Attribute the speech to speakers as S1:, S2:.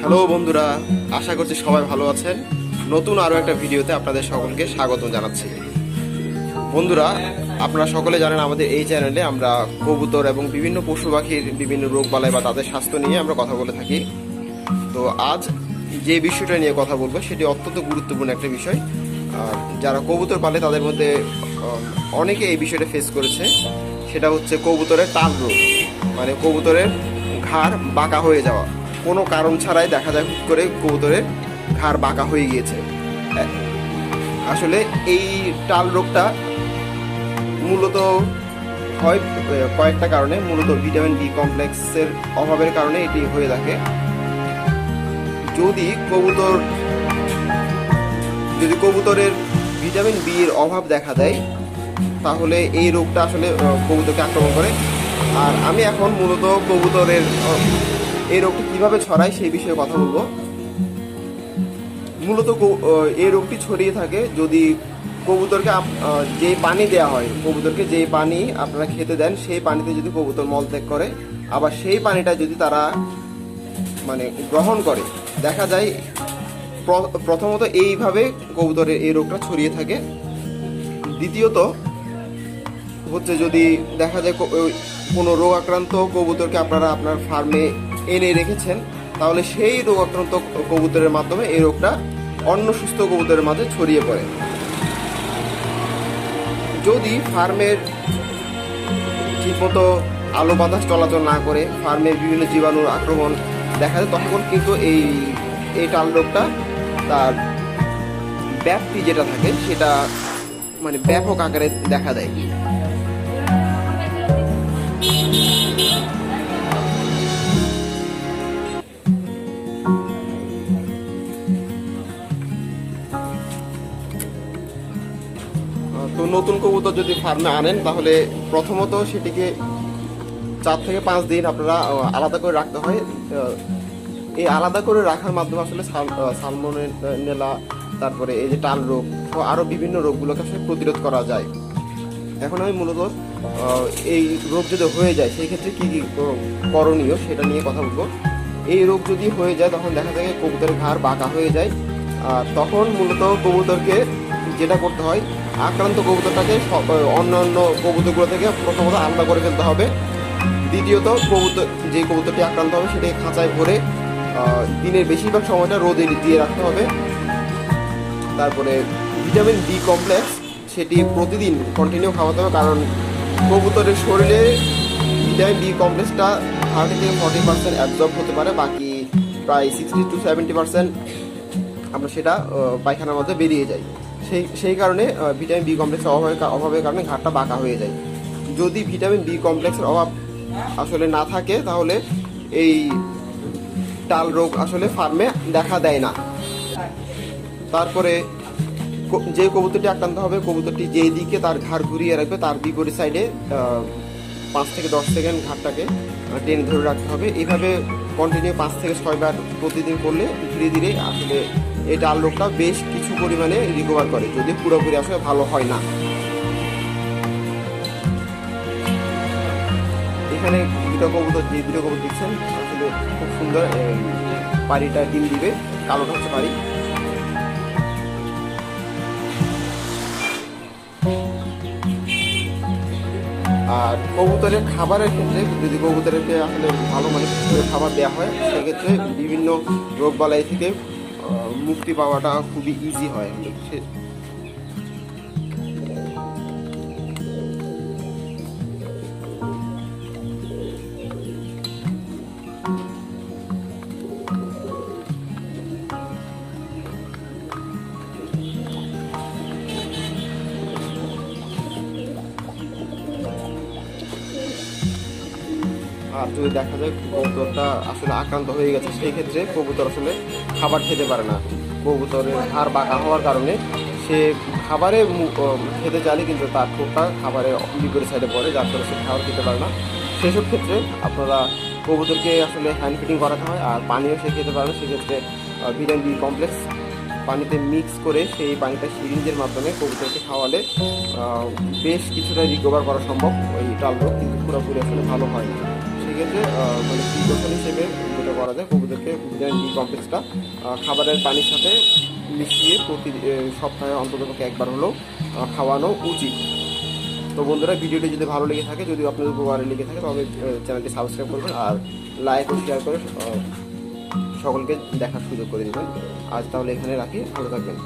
S1: Hello বন্ধুরা, আশা করছি সবাই ভালো আছেন। নতুন আরও একটা ভিডিওতে আপনাদের সকলকে স্বাগত জানাচ্ছি। বন্ধুরা, আপনারা সকলে জানেন আমাদের এই চ্যানেলে আমরা কবুতর এবং বিভিন্ন পশু পাখির বিভিন্ন রোগ রোগবালাই বা তাদের স্বাস্থ্য নিয়ে আমরা কথা বলে থাকি। তো আজ যে বিষয়টা নিয়ে কথা বলব, সেটি অত্যন্ত গুরুত্বপূর্ণ একটা বিষয়। যারা কবুতর পালে, তাদের মধ্যে অনেকে এই বিষয়টা ফেস করেছে। সেটা হচ্ছে কবুতরের টাল রোগ মানে কবুতরের ঘাড় বাঁকা হয়ে যাওয়া। কোনো কারণ ছাড়াই দেখা যায় হুট করে কবুতরের ঘাড় বাঁকা হয়ে গিয়েছে। আসলে এই টাল রোগটা মূলত হয় কয়েকটা কারণে। মূলত ভিটামিন বি কমপ্লেক্সের অভাবের কারণে এটি হয়ে থাকে। যদি কবুতর, যদি কবুতরের ভিটামিন বি এর অভাব দেখা দেয়, তাহলে এই রোগটা আসলে কবুতরকে আক্রমণ করে। আর আমি এখন মূলত কবুতরের এই রোগটি কীভাবে ছড়ায় সেই বিষয়ে কথা বলব। মূলত এই রোগটি ছড়িয়ে থাকে যদি কবুতরকে যে পানি দেওয়া হয়, কবুতরকে যে পানি আপনারা খেতে দেন, সেই পানিতে যদি কবুতর মলত্যাগ করে, আবার সেই পানিটা যদি তারা মানে গ্রহণ করে, দেখা যায় প্রথমত এইভাবে কবুতরের এই রোগটা ছড়িয়ে থাকে। দ্বিতীয়ত হচ্ছে যদি দেখা যায় কোনো রোগ আক্রান্ত কবুতরকে আপনারা আপনার ফার্মে এনে রেখেছেন, তাহলে সেই রোগ আক্রান্ত কবুতরের মাধ্যমে এই রোগটা অন্য সুস্থ কবুতরের মাঝে ছড়িয়ে পড়ে। যদি ফার্মের ঠিকমতো আলো বাতাস চলাচল না করে, ফার্মের বিভিন্ন জীবাণুর আক্রমণ দেখা যায়, তখন কিন্তু এই এই টাল রোগটা তার ব্যাপ্তি যেটা থাকে, সেটা মানে ব্যাপক আকারে দেখা দেয়। তো নতুন কবুতর যদি ফার্মে আনেন, তাহলে প্রথমত সেটিকে চার থেকে পাঁচ দিন আপনারা আলাদা করে রাখতে হয়। এই আলাদা করে রাখার মাধ্যমে আসলে সালমোনেলা, তারপরে এই যে টাল রোগ আরও বিভিন্ন রোগগুলোকে আসলে প্রতিরোধ করা যায়। এখন আমি মূলত এই রোগ যদি হয়ে যায়, সেই ক্ষেত্রে কী কী করণীয় সেটা নিয়ে কথা বলব। এই রোগ যদি হয়ে যায়, তখন দেখা যায় কবুতরের ঘাড় বাঁকা হয়ে যায়। আর তখন মূলত কবুতরকে যেটা করতে হয়, আক্রান্ত কবুতরটাকে অন্য অন্যান্য কবুতরগুলো থেকে প্রথমত আলাদা করে ফেলতে হবে। দ্বিতীয়ত, কবুতর, যে কবুতরটি আক্রান্ত হবে, সেটাকে খাঁচায় ভরে দিনের বেশিরভাগ সময়টা রোদে দিয়ে রাখতে হবে। তারপরে ভিটামিন ডি কমপ্লেক্স, সেটি প্রতিদিন কন্টিনিউ খাওয়াতে হবে, কারণ কবুতরের শরীরে ভিটামিন ডি কমপ্লেক্সটা থার্টি থেকে ফর্টি পার্সেন্ট অ্যাবজর্ব হতে পারে, বাকি প্রায় সিক্সটি টু সেভেন্টি পার্সেন্ট আমরা সেটা পায়খানার মধ্যে বেরিয়ে যায় সেই সেই কারণে ভিটামিন বি কমপ্লেক্সের অভাবের অভাবের কারণে ঘাটটা বাঁকা হয়ে যায়। যদি ভিটামিন বি কমপ্লেক্সের অভাব আসলে না থাকে, তাহলে এই টাল রোগ আসলে ফার্মে দেখা দেয় না। তারপরে যে কবুতরটি আক্রান্ত হবে, কবুতরটি যেই দিকে তার ঘাড় ঘুরিয়ে রাখবে, তার বিপরীত সাইডে পাঁচ থেকে দশ সেকেন্ড ঘাটটাকে টেনে ধরে রাখতে হবে। এইভাবে কন্টিনিউ পাঁচ থেকে ছয়বার প্রতিদিন করলে ধীরে ধীরে আসলে এই ডাল রোগটা বেশ কিছু পরিমাণে রিকভার করে, যদি পুরোপুরি আসলে ভালো হয় না। এখানে দুটো কবুতর, যে দুটো কবুতর দিচ্ছেন আসলে খুব সুন্দর পাড়িটা ডিম দিবে, কালোটা হচ্ছে পাড়ি আর কবুতরের খাবারের ক্ষেত্রে, যদি কবুতরকে আসলে ভালো মানে খাবার দেওয়া হয়, সেক্ষেত্রে বিভিন্ন রোগবালাই থেকে মুক্তি পাওয়াটা খুবই ইজি হয়। আর যদি দেখা যায় কবুতরটা আসলে আক্রান্ত হয়ে গেছে, সেই ক্ষেত্রে কবুতর আসলে খাবার খেতে পারে না। কবুতরের হাড় বাঁকা হওয়ার কারণে সে খাবারে খেতে চাইলে কিন্তু তার ঠোঁটটা খাবারের বিপরীত সাইডে পড়ে, যার ফলে সে খাবার খেতে পারে না। সেসব ক্ষেত্রে আপনারা কবুতরকে আসলে হ্যান্ড ফিটিং করাতে হয়, আর পানিও সে খেতে পারে সেক্ষেত্রে ভিটামিন বি কমপ্লেক্স পানিতে মিক্স করে সেই পানিটা সিরিঞ্জের মাধ্যমে কবুতরকে খাওয়ালে বেশ কিছুটা রিকভার করা সম্ভব। ওই টাল রোগ কিন্তু পুরোপুরি আসলে ভালো হয় না। সেক্ষেত্রে মানে প্রিকশন হিসেবে যেটা করা যায় কবুতরকে ভিটামিন কমপ্লেক্সটা খাবারের পানির সাথে মিশিয়ে প্রতি সপ্তাহে অন্তত একবার হলেও খাওয়ানো উচিত। তো বন্ধুরা ভিডিওটি যদি ভালো লেগে থাকে যদি আপনাদের উপকারে লেগে থাকে আহ, চ্যানেলটি সাবস্ক্রাইব করবেন আর লাইক ও শেয়ার করে সকলকে দেখার সুযোগ করে দেবেন। আজ তাহলে এখানে রাখি ভালো থাকবেন।